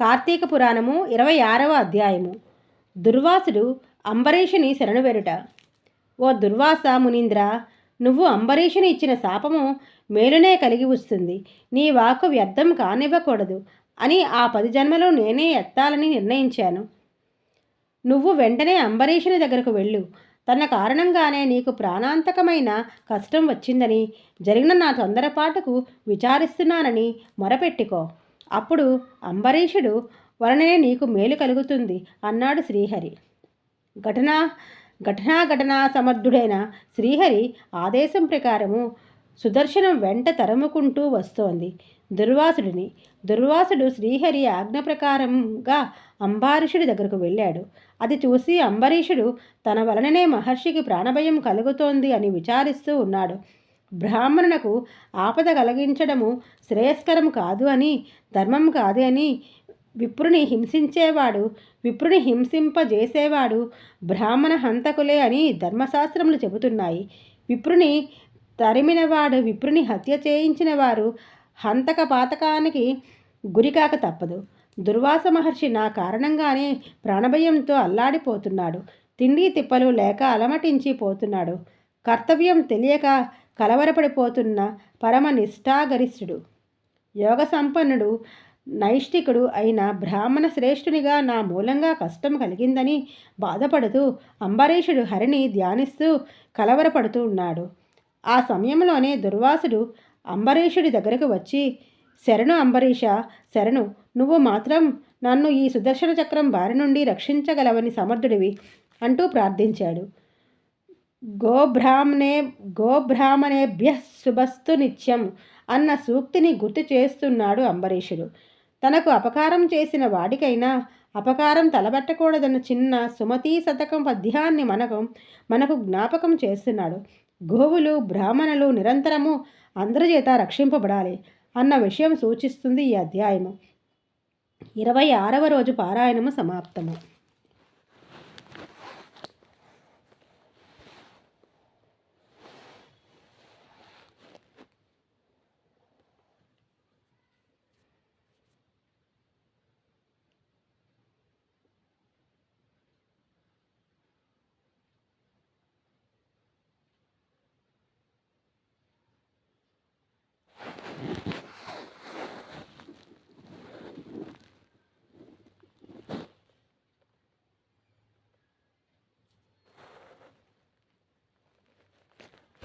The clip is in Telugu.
కార్తీక పురాణము ఇరవై ఆరవ అధ్యాయము. దుర్వాసుడు అంబరీషుని శరణువెరుట ఓ దుర్వాస మునీంద్ర నువ్వు అంబరీషుని ఇచ్చిన శాపము మేలునే కలిగి వస్తుంది. నీ వాక్కు వ్యర్థం కానివ్వకూడదు అని ఆ పది జన్మలో నేనే ఎత్తాలని నిర్ణయించాను. నువ్వు వెంటనే అంబరీషుని దగ్గరకు వెళ్ళు. తన కారణంగానే నీకు ప్రాణాంతకమైన కష్టం వచ్చిందని జరిగిన నా తొందరపాటుకు విచారిస్తున్నానని మొరపెట్టుకో. అప్పుడు అంబరీషుడు వలననే నీకు మేలు కలుగుతుంది అన్నాడు శ్రీహరి. ఘటనా ఘటనా ఘటనా సమర్థుడైన శ్రీహరి ఆదేశం ప్రకారము సుదర్శనం వెంట తరుముకుంటూ వస్తోంది. దుర్వాసుడిని దుర్వాసుడు శ్రీహరి ఆజ్ఞ ప్రకారంగా అంబారీషుడి దగ్గరకు వెళ్ళాడు. అది చూసి అంబరీషుడు తన వలననే మహర్షికి ప్రాణభయం కలుగుతోంది అని విచారిస్తూ ఉన్నాడు. బ్రాహ్మణునకు ఆపద కలిగించడము శ్రేయస్కరం కాదు అని ధర్మం కాదు అని విప్రుని హింసించేవాడు విప్రుని హింసింపజేసేవాడు బ్రాహ్మణ హంతకులే అని ధర్మశాస్త్రములు చెబుతున్నాయి. విప్రుని తరిమినవాడు విప్రుని హత్య చేయించిన వారు హంతక పాతకానికి గురికాక తప్పదు. దుర్వాస మహర్షి నా కారణంగానే ప్రాణభయంతో అల్లాడిపోతున్నాడు. తిండి తిప్పలు లేక అలమటించి పోతున్నాడు కర్తవ్యం తెలియక కలవరపడిపోతున్న పరమ నిష్ఠాగరిష్ఠుడు యోగ సంపన్నుడు నైష్టికుడు అయిన బ్రాహ్మణ శ్రేష్ఠునిగా నా మూలంగా కష్టం కలిగిందని బాధపడుతూ అంబరీషుడు హరిని ధ్యానిస్తూ కలవరపడుతూ ఉన్నాడు. ఆ సమయంలోనే దుర్వాసుడు అంబరీషుడి దగ్గరకు వచ్చి శరణు అంబరీష శరణు నువ్వు మాత్రం నన్ను ఈ సుదర్శన చక్రం బారి నుండి రక్షించగలవని సమర్థుడివి అంటూ ప్రార్థించాడు. గోబ్రాహ్మణే గోబ్రాహ్మణేభ్య శుభస్తు నిత్యం అన్న సూక్తిని గుర్తు చేస్తున్నాడు అంబరీషుడు. తనకు అపకారం చేసిన వాడికైనా అపకారం తలబెట్టకూడదన్న చిన్న సుమతీ శతకం పద్యాన్ని మనకు మనకు జ్ఞాపకం చేస్తున్నాడు. గోవులు బ్రాహ్మణులు నిరంతరము అందరి చేత రక్షింపబడాలి అన్న విషయం సూచిస్తుంది ఈ అధ్యాయము. ఇరవై ఆరవ రోజు పారాయణము సమాప్తము.